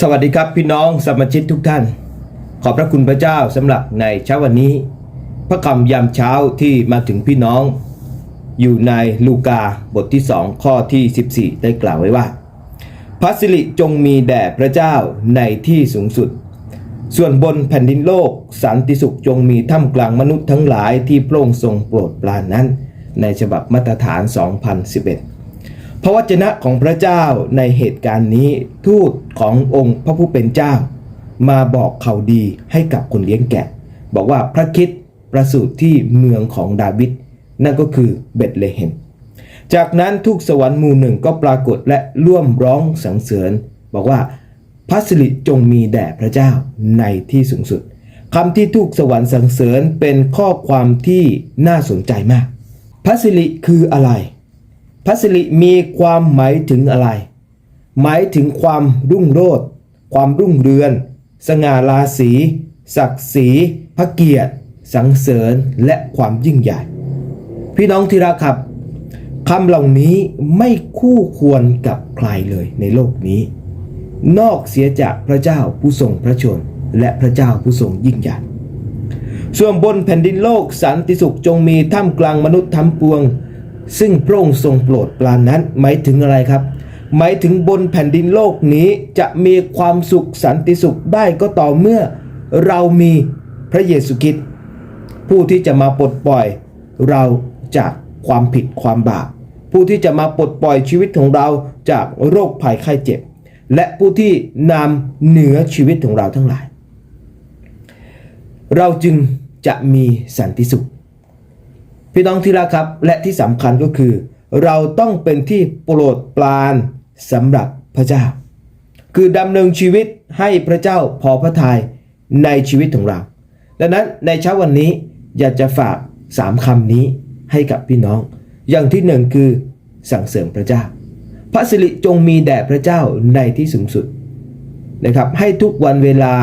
สวัสดีครับพี่น้องสมาชิกทุกท่าน ขอบพระคุณพระเจ้าสำหรับในเช้าวันนี้ พระคำยามเช้าที่มาถึงพี่น้อง อยู่ในลูกาบทที่2ข้อที่ 14 ได้กล่าวไว้ว่า พระสิริจงมีแด่พระเจ้าในที่สูงสุด ส่วนบนแผ่นดินโลกสันติสุขจงมีท่ามกลางมนุษย์ทั้งหลายที่พระองค์ทรงโปรดปรานนั้น ในฉบับมาตรฐาน 2011 พระวจนะของพระเจ้าในเหตุการณ์นี้ทูตขององค์พระผู้เป็นเจ้า มาบอกข่าวดีให้กับคนเลี้ยงแกะ บอกว่าพระคิดประสูติที่เมืองของดาวิดนั่นก็คือเบธเลเฮมจากนั้นทุกสวรรค์หมู่หนึ่งก็ปรากฏและร่วมร้องสรรเสริญ บอกว่าพระสิริจงมีแด่พระเจ้าในที่สูงสุดคำที่ทุกสวรรค์สรรเสริญเป็นข้อความที่น่าสนใจมาก พระสิริคืออะไร พระสิริมีความหมายถึงอะไร หมายถึงความรุ่งโรจน์ความรุ่งเรืองสง่าราศีศักดิ์ศรีพระเกียรติ สังเสริญและความยิ่งใหญ่ พี่น้องที่รักครับคำเหล่านี้ไม่คู่ควรกับใครเลยในโลกนี้ นอกเสียจากพระเจ้าผู้ทรงพระชน และพระเจ้าผู้ทรงยิ่งใหญ่ส่วนบนแผ่นดินโลกสันติสุขจงมีท่ามกลางมนุษย์ทั้งปวง ซึ่งพระองค์ทรงโปรดปรานนั้นหมายถึงอะไรครับ หมายถึงบนแผ่นดินโลกนี้จะมีความสุขสันติสุขได้ก็ต่อเมื่อเรามีพระเยซูคริสต์ผู้ที่จะมาปลดปล่อยเราจากความผิดความบาปผู้ที่จะมาปลดปล่อยชีวิตของเราจากโรคภัยไข้เจ็บ และผู้ที่นำเหนือชีวิตของเราทั้งหลาย เราจึงจะมีสันติสุข พี่น้องที่รักครับ และที่สำคัญก็คือ เราต้องเป็นที่โปรดปรานสำหรับพระเจ้า คือดำเนินชีวิตให้พระเจ้าพอพระทัยในชีวิตของเรา ดังนั้นในเช้าวันนี้อยากจะฝากสามคำนี้ให้กับพี่น้อง อย่างที่หนึ่งคือสั่งเสริมพระเจ้า พระสิริจงมีแด่พระเจ้าในที่สูงสุดนะครับให้ทุกวันเวลา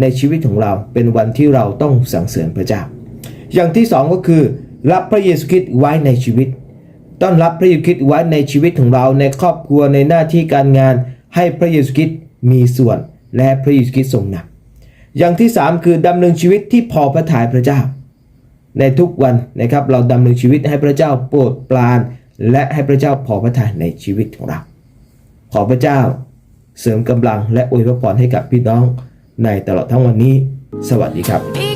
ในชีวิตของเราเป็นวันที่เราต้องสั่งเสริมพระเจ้า อย่างที่สองก็คือ รับพระเยซูคริสต์ไว้ในชีวิต ต้อนรับพระเยซูคริสต์ไว้ในชีวิตของเราในครอบครัวในหน้าที่การงาน ให้พระเยซูคริสต์มีส่วนและพระเยซูคริสต์ทรงนำอย่างที่สามคือดำเนินชีวิตที่พอพระทัยพระเจ้า ในทุกวันนะครับเราดำเนินชีวิตให้พระเจ้าโปรดปราน และให้พระเจ้าพอพระทัยในชีวิตของเรา ขอพระเจ้าเสริมกำลังและอวยพรให้กับพี่น้องในตลอดทั้งวันนี้ สวัสดีครับ